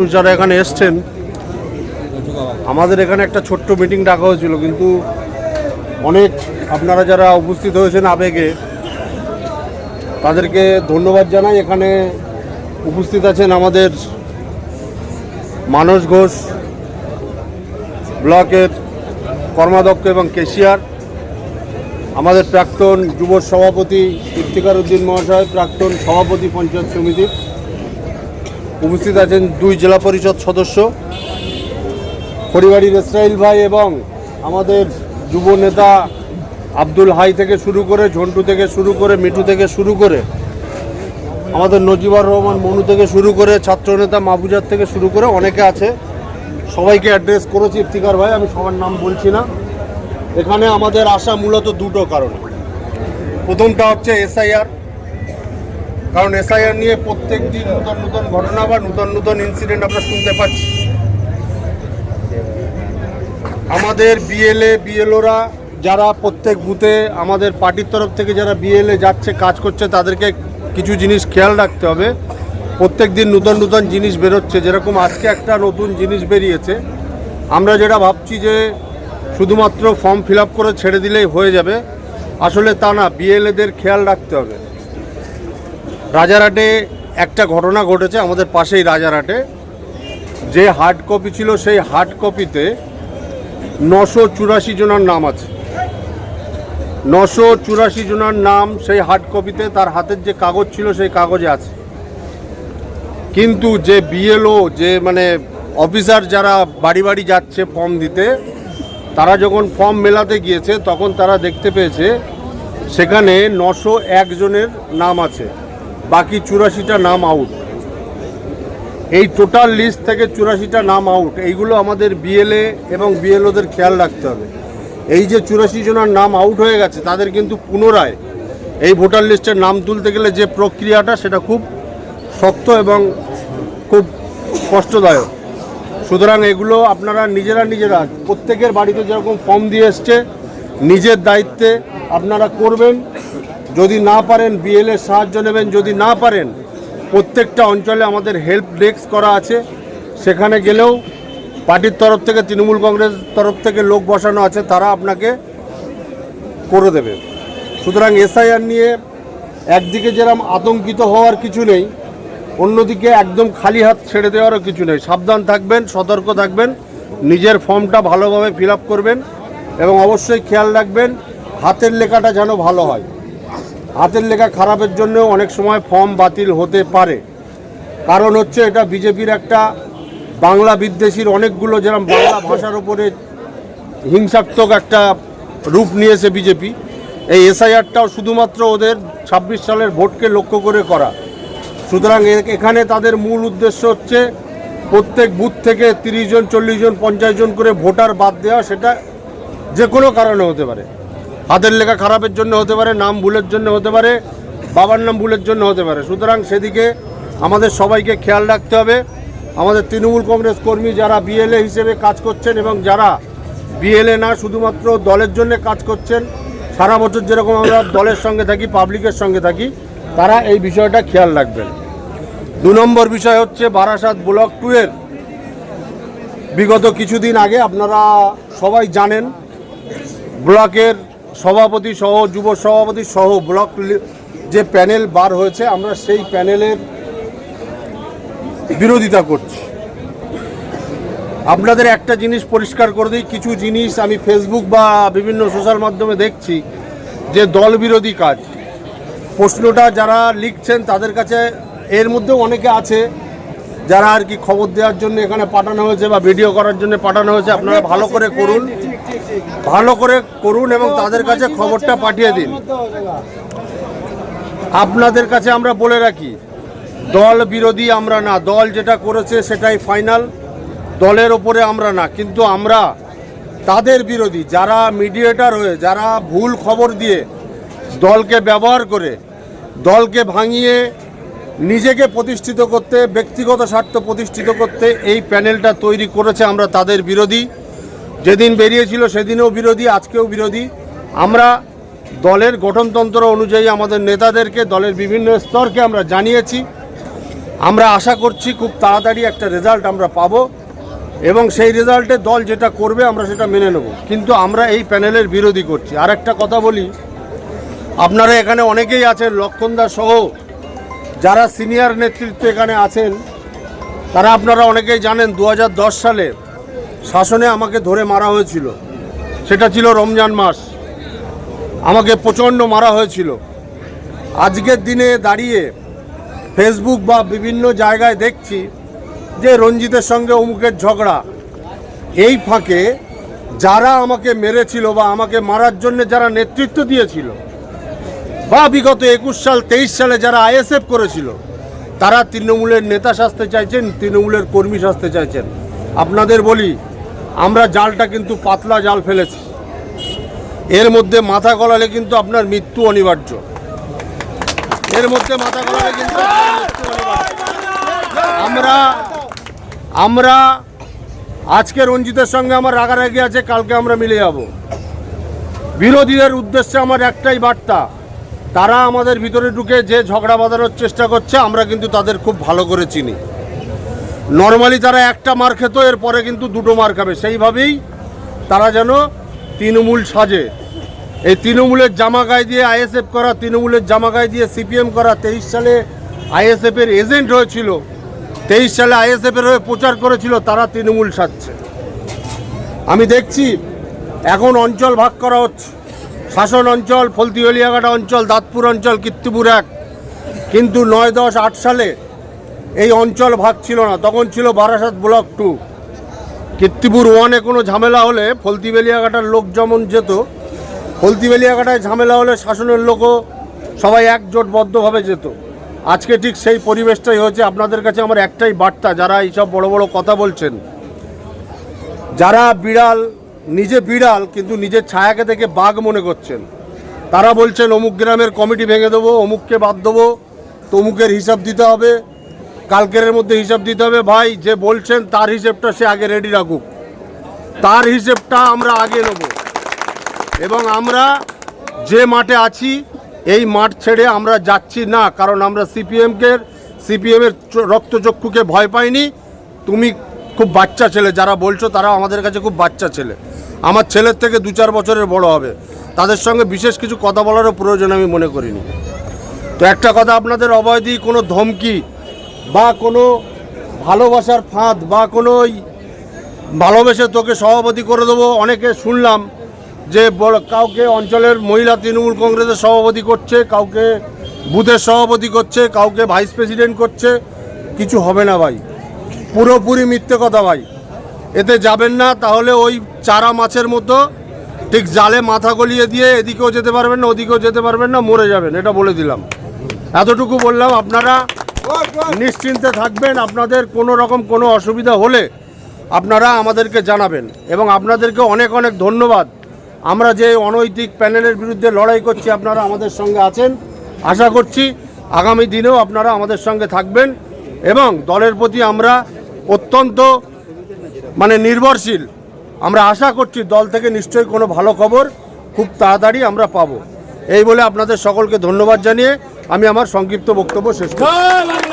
যারা এখানে এসছেন, আমাদের এখানে একটা ছোট্ট মিটিং ডাকা হয়েছিল, কিন্তু অনেক আপনারা যারা উপস্থিত হয়েছেন আবেগে, তাদেরকে ধন্যবাদ জানাই। এখানে উপস্থিত আছেন আমাদের মানস ঘোষ, ব্লকের কর্মাধ্যক্ষ এবং কেশিয়ার, আমাদের প্রাক্তন যুব সভাপতি ইফতিকার উদ্দিন মহাশয়, প্রাক্তন সভাপতি পঞ্চায়েত সমিতির উপস্থিত আছেন দুই জেলা পরিষদ সদস্য, পরিবারের ইসরাইল ভাই এবং আমাদের যুব নেতা আব্দুল হাই থেকে শুরু করে, ঝন্টু থেকে শুরু করে, মিঠু থেকে শুরু করে, আমাদের নজিবুর রহমান, মনু থেকে শুরু করে, ছাত্রনেতা মাহবুজার থেকে শুরু করে অনেকে আছে। সবাইকে অ্যাড্রেস করেছি ইফতিকার ভাই, আমি সবার নাম বলছি না। এখানে আমাদের আসা মূলত দুটো কারণ। প্রথমটা হচ্ছে এসআইআর কারণ এসআইআর নিয়ে প্রত্যেক দিন নতুন নতুন ঘটনা বা নতুন নতুন ইনসিডেন্ট আমরা শুনতে পাচ্ছি। আমাদের বিএলএ বিএলওরা যারা প্রত্যেক বুথে আমাদের পার্টির তরফ থেকে যারা বিএলএ যাচ্ছে, কাজ করছে, তাদেরকে কিছু জিনিস খেয়াল রাখতে হবে। প্রত্যেক দিন নতুন নতুন জিনিস বেরোচ্ছে। যেরকম আজকে একটা নতুন জিনিস বেরিয়েছে। আমরা যেটা ভাবছি যে শুধুমাত্র ফর্ম ফিল করে ছেড়ে দিলেই হয়ে যাবে। আসলে তা না বিএলএদের খেয়াল রাখতে হবে। রাজারহাটে একটা ঘটনা ঘটেছে, আমাদের পাশেই রাজারহাটে। যে হার্ড কপি ছিল সেই হার্ড কপিতে নশো চুরাশি জনের নাম আছে। নশো চুরাশি জনের নাম সেই হার্ড কপিতে তার হাতের যে কাগজ ছিল সেই কাগজে আছে। কিন্তু যে বিএলও যে মানে অফিসার যারা বাড়ি বাড়ি যাচ্ছে ফর্ম দিতে, তারা যখন ফর্ম মেলাতে গিয়েছে, তখন তারা দেখতে পেয়েছে, সেখানে নশো একজনের নাম আছে। বাকি চুরাশিটা নাম আউট এই টোটাল লিস্ট থেকে চুরাশিটা নাম আউট এইগুলো আমাদের বিএলএ এবং বিএলওদের খেয়াল রাখতে হবে। এই যে চুরাশি জনের নাম আউট হয়ে গেছে, তাদের কিন্তু পুনরায় এই ভোটার লিস্টের নাম তুলতে গেলে যে প্রক্রিয়াটা, সেটা খুব শক্ত এবং খুব কষ্টদায়ক। সুতরাং এগুলো আপনারা নিজেরা নিজেরা, প্রত্যেকের বাড়িতে যেরকম ফর্ম দিয়ে এসছে, নিজের দায়িত্বে আপনারা করবেন। যদি না পারেন বিএলের সাহায্য নেবেন। যদি না পারেন, প্রত্যেকটা অঞ্চলে আমাদের হেল্প ডেস্ক করা আছে। সেখানে গেলেও পার্টির তরফ থেকে, তৃণমূল কংগ্রেস তরফ থেকে লোক বসানো আছে, তারা আপনাকে করে দেবে। সুতরাং এসআইআর নিয়ে একদিকে যেরকম আতঙ্কিত হওয়ার কিছু নেই, অন্যদিকে একদম খালি হাত ছেড়ে দেওয়ারও কিছু নেই। সাবধান থাকবেন, সতর্ক থাকবেন, নিজের ফর্মটা ভালোভাবে ফিল করবেন এবং অবশ্যই খেয়াল রাখবেন, হাতের লেখাটা যেন ভালো হয়। হাতের লেখা খারাপের জন্য অনেক সময় ফর্ম বাতিল হতে পারে। কারণ হচ্ছে এটা বিজেপির একটা বাংলা বিদ্বেষীর অনেকগুলো যেরকম বাংলা ভাষার উপরে হিংসাত্মক একটা রূপ নিয়েছে বিজেপি। এই এসআইআরটাও শুধুমাত্র ওদের ছাব্বিশ সালের ভোটকে লক্ষ্য করে করা। সুতরাং এখানে তাদের মূল উদ্দেশ্য হচ্ছে প্রত্যেক বুথ থেকে তিরিশ জন, চল্লিশ জন, পঞ্চাশ জন করে ভোটার বাদ দেওয়া, সেটা যে কোনো কারণে হতে পারে। হাতের লেখা খারাপের জন্য হতে পারে, নাম ভুলের জন্য হতে পারে, বাবার নাম ভুলের জন্য হতে পারে। সুতরাং সেদিকে আমাদের সবাইকে খেয়াল রাখতে হবে। আমাদের তৃণমূল কংগ্রেস কর্মী যারা বিএলএ হিসেবে কাজ করছেন এবং যারা বিএলএ না, শুধুমাত্র দলের জন্য কাজ করছেন, সারা বছর যেরকম আমরা দলের সঙ্গে থাকি, পাবলিকের সঙ্গে থাকি, তারা এই বিষয়টা খেয়াল রাখবেন। দু নম্বর বিষয় হচ্ছে বারাসাত ব্লক টু এর। বিগত কিছুদিন আগে আপনারা সবাই জানেন, ব্লকের সভাপতি সহ যুব সভাপতি সহ ব্লক যে প্যানেল বার হয়েছে আমরা সেই প্যানেলের বিরোধিতা করছি। আপনাদের একটা জিনিস পরিষ্কার করে দিই কিছু জিনিস আমি ফেসবুক বা বিভিন্ন সোশ্যাল মাধ্যমে দেখছি যে দল বিরোধী কাজ। প্রশ্নটা যারা লিখছেন তাদের কাছে এর মধ্যেও অনেকে আছে যারা আর কি খবর দেওয়ার জন্য এখানে পাঠানো হয়েছে বা ভিডিও করার জন্য পাঠানো হয়েছে আপনারা ভালো করে করুন। ভালো করে করুন এবং তাদের কাছে খবরটা পাঠিয়ে দিন। আপনাদের কাছে আমরা বলে রাখি, দল বিরোধী আমরা না, দল যেটা করেছে সেটাই ফাইনাল দলের ওপরে আমরা না, কিন্তু আমরা তাদের বিরোধী, যারা মিডিয়েটার হয়ে, যারা ভুল খবর দিয়ে দলকে ব্যবহার করে, দলকে ভাঙিয়ে নিজেকে প্রতিষ্ঠিত করতে, ব্যক্তিগত স্বার্থ প্রতিষ্ঠিত করতে এই প্যানেলটা তৈরি করেছে আমরা তাদের বিরোধী। যেদিন বেরিয়েছিল সেদিনও বিরোধী, আজকেও বিরোধী। আমরা দলের গঠনতন্ত্র অনুযায়ী আমাদের নেতাদেরকে, দলের বিভিন্ন স্তরকে আমরা জানিয়েছি। আমরা আশা করছি খুব তাড়াতাড়ি একটা রেজাল্ট আমরা পাবো এবং সেই রেজাল্টে দল যেটা করবে আমরা সেটা মেনে নেব। কিন্তু আমরা এই প্যানেলের বিরোধী করছি। আর একটা কথা বলি, আপনারা এখানে অনেকেই আছেন লক্ষণদা সহ যারা সিনিয়র নেতৃত্ব এখানে আছেন, তারা আপনারা অনেকেই জানেন দু হাজার দশ সালে শাসনে আমাকে ধরে মারা হয়েছিল। সেটা ছিল রমজান মাস। আমাকে প্রচণ্ড মারা হয়েছিল। আজকের দিনে দাঁড়িয়ে ফেসবুক বা বিভিন্ন জায়গায় দেখছি যে রঞ্জিতের সঙ্গে অমুকের ঝগড়া। এই ফাঁকে যারা আমাকে মেরেছিল বা আমাকে মারার জন্য যারা নেতৃত্ব দিয়েছিল বা বিগত একুশ সাল, তেইশ সালে যারা আইএসএফ করেছিল, তারা তৃণমূলের নেতা সাজতে চাইছেন, তৃণমূলের কর্মী সাজতে চাইছেন। আপনাদের বলি আমরা জালটা কিন্তু পাতলা জাল ফেলেছি। এর মধ্যে মাথা গলালে কিন্তু আপনার মৃত্যু অনিবার্য। এর মধ্যে মাথা গলালে কিন্তু। আমরা আমরা, আজকে রঞ্জিতের সঙ্গে আমার রাগারাগি আছে, কালকে আমরা মিলে যাব। বিরোধীদের উদ্দেশ্যে আমার একটাই বার্তা, তারা আমাদের ভিতরে ঢুকে যে ঝগড়া বাঁধানোর চেষ্টা করছে, আমরা কিন্তু তাদের খুব ভালো করে চিনি। নর্মালি তারা একটা মার খেত, এরপরে কিন্তু দুটো মার খাবে। সেইভাবেই তারা যেন তৃণমূল সাজে। এই তৃণমূলের জামা গায়ে দিয়ে আইএসএফ করা, তৃণমূলের জামা গায়ে দিয়ে সিপিএম করা, তেইশ সালে আইএসএফের এজেন্ট হয়েছিল, তেইশ সালে আইএসএফের হয়ে প্রচার করেছিল, তারা তৃণমূল সাজছে। আমি দেখছি, এখন অঞ্চল ভাগ করা হচ্ছে। শাসন অঞ্চল, ফলতিহলিয়াঘাটা অঞ্চল, দাঁতপুর অঞ্চল কীর্তিপুর এক। কিন্তু নয় দশ আট সালে এই অঞ্চল ভাগ ছিল না, তখন ছিল বারাসাত ব্লক টু কীর্তিপুর ওয়ানে কোনো ঝামেলা হলে ফলতিবেলিয়াঘাটার লোক যেমন যেত, ফলতিবেলিয়াঘাটায় ঝামেলা হলে শাসনের লোকও সবাই একজোটবদ্ধভাবে যেত। আজকে ঠিক সেই পরিবেশটাই হয়েছে, আপনাদের কাছে আমার একটাই বার্তা, যারা এইসব বড় বড় কথা বলছেন, যারা বিড়াল, নিজে বিড়াল কিন্তু নিজের ছায়াকে দেখে বাঘ মনে করছেন, তারা বলছেন, অমুক গ্রামের কমিটি ভেঙে দেবো, অমুককে বাদ দেবো, তমুকের হিসাব দিতে হবে কালকের মধ্যে হিসাব দিতে হবে। ভাই, যে বলছেন তার হিসেবটা সে আগে রেডি রাখুক। তার হিসেবটা আমরা আগে নেব। এবং আমরা যে মাঠে আছি, এই মাঠ ছেড়ে আমরা যাচ্ছি না, কারণ আমরা সিপিএমকে সিপিএমের রক্তচক্ষুকে ভয় পাইনি। তুমি খুব বাচ্চা ছেলে, যারা বলছো তারা আমাদের কাছে খুব বাচ্চা ছেলে। আমার ছেলের থেকে দু চার বছরের বড় হবে। তাদের সঙ্গে বিশেষ কিছু কথা বলারও প্রয়োজন আমি মনে করিনি। তো একটা কথা আপনাদের অভয় দিই, কোনো ধমকি বা কোনো ভালোবাসার ফাঁদ বা কোনো ভালোবেসে তোকে সভাপতি করে দেবো, অনেকে শুনলাম যে কাউকে অঞ্চলের মহিলা তৃণমূল কংগ্রেসের সভাপতি করছে, কাউকে বুথের সভাপতি করছে, কাউকে ভাইস প্রেসিডেন্ট করছে, কিছু হবে না ভাই। পুরোপুরি মিথ্যে কথা ভাই। এতে যাবেন না, তাহলে ওই চারা মাছের মতো ঠিক জালে মাথা গলিয়ে দিয়ে এদিকেও যেতে পারবেন না, ওদিকেও যেতে পারবেন না, মরে যাবেন, এটা বলে দিলাম। এতটুকু বললাম, আপনারা নিশ্চিন্তে থাকবেন, আপনাদের কোনো রকম কোনো অসুবিধা হলে আপনারা আমাদেরকে জানাবেন। এবং আপনাদেরকে অনেক অনেক ধন্যবাদ। আমরা যে অনৈতিক প্যানেলের বিরুদ্ধে লড়াই করছি, আপনারা আমাদের সঙ্গে আছেন। আশা করছি আগামী দিনেও আপনারা আমাদের সঙ্গে থাকবেন এবং দলের প্রতি আমরা অত্যন্ত মানে নির্ভরশীল। আমরা আশা করছি দল থেকে নিশ্চয়ই কোনো ভালো খবর খুব তাড়াতাড়ি আমরা পাবো। এই বলে আপনাদের সকলকে ধন্যবাদ জানিয়ে আমি আমার সংক্ষিপ্ত বক্তব্য শেষ করছি।